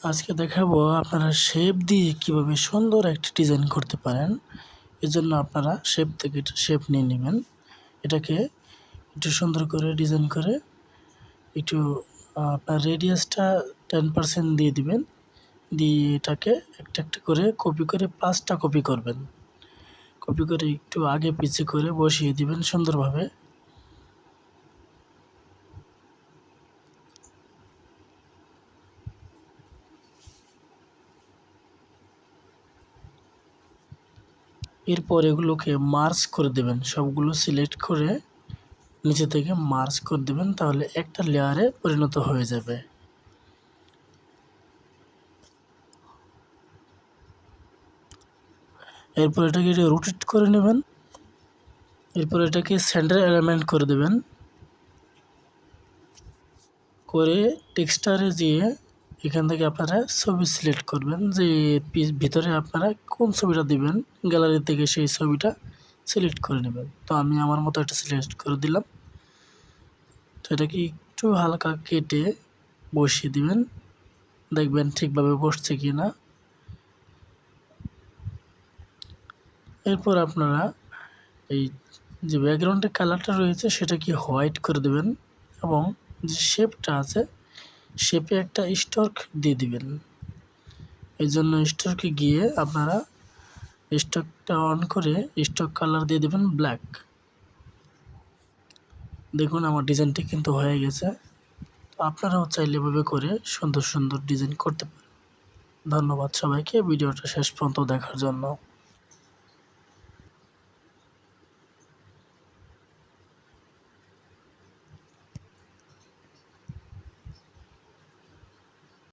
আজকে দেখাবো আপনারা শেপ দিয়ে কীভাবে সুন্দর একটি ডিজাইন করতে পারেন। এজন্য আপনারা শেপ থেকে শেপ নিয়ে নেবেন। এটাকে একটু সুন্দর করে ডিজাইন করে একটু আপনার রেডিয়াসটা টেন পারসেন্ট দিয়ে দিবেন। দিয়ে এটাকে একটা একটা করে কপি করে পাঁচটা কপি করবেন। কপি করে একটু আগে পিছিয়ে করে বসিয়ে দিবেন সুন্দরভাবে। এরপর এগুলোকে মার্চ করে দেবেন। সবগুলো সিলেক্ট করে নিচে থেকে মার্চ করে দেবেন, তাহলে একটা লেয়ারে পরিণত হয়ে যাবে। এরপর এটাকে রোটেট করে নেবেন। এরপর এটাকে সেন্টার এলিমেন্ট করে দেবেন। করে টেক্সটারে যেয়ে এখান থেকে আপনারা ছবি সিলেক্ট করবেন যে ভিতরে আপনারা কোন ছবিটা দিবেন গ্যালারি থেকে সেই ছবিটা সিলেক্ট করে নেবেন। তো আমি আমার মতো একটা সিলেক্ট করে দিলাম। তো এটাকে একটু হালকা কেটে বসিয়ে দিবেন। দেখবেন ঠিকভাবে বসছে কি না এরপর আপনারা এই যে ব্যাকগ্রাউন্ডের কালারটা রয়েছে সেটা কি হোয়াইট করে দেবেন এবং যে শেপটা আছে শেপে একটা স্টক দিয়ে দিবেন। এই জন্য স্টকে গিয়ে আপনারা স্টকটা অন করে স্টক কালার দিয়ে দেবেন ব্ল্যাক দেখুন আমার ডিজাইনটি কিন্তু হয়ে গেছে। আপনারাও চাইলে এভাবে করে সুন্দর সুন্দর ডিজাইন করতে পারেন। ধন্যবাদ সবাইকে। ভিডিওটা শেষ পর্যন্ত দেখার জন্য।